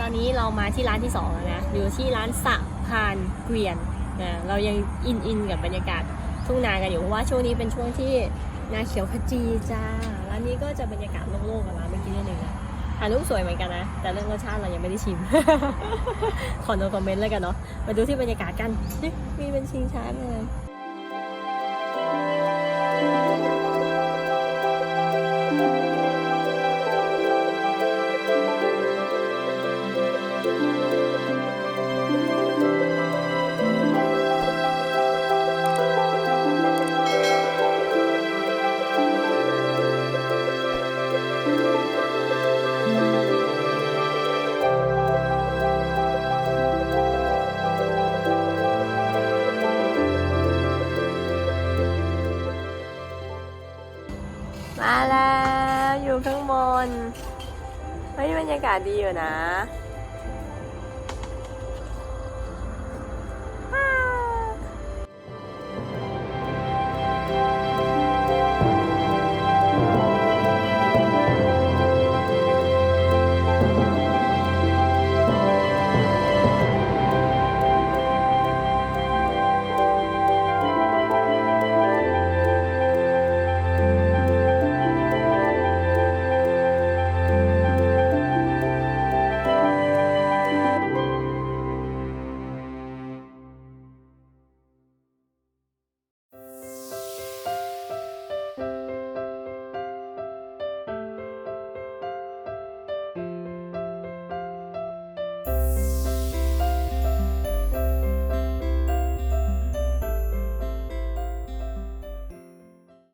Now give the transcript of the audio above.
ตอนนี้เรามาที่ร้านที่สองแล้วนะ อยู่ที่ร้านสะพานเกวียนนะเรายังอินอินกับบรรยากาศทุ่งนากันอยู่เพราะว่าช่วงนี้เป็นช่วงที่นาเขียวขจีจ้า ร้านนี้ก็จะบรรยากาศโล่งๆกับร้านเมื่อกี้นิดนึงนะถ่ายรูปสวยเหมือนกันนะ แต่เรื่องรสชาติเรายังไม่ได้ชิม ขอโนคอมเมนต์แล้วกันเนาะ มาดูที่บรรยากาศกัน มีเป็นชิงช้าเลย มาแล้วอยู่ข้างบนเฮ้ยบรรยากาศดีอยู่นะ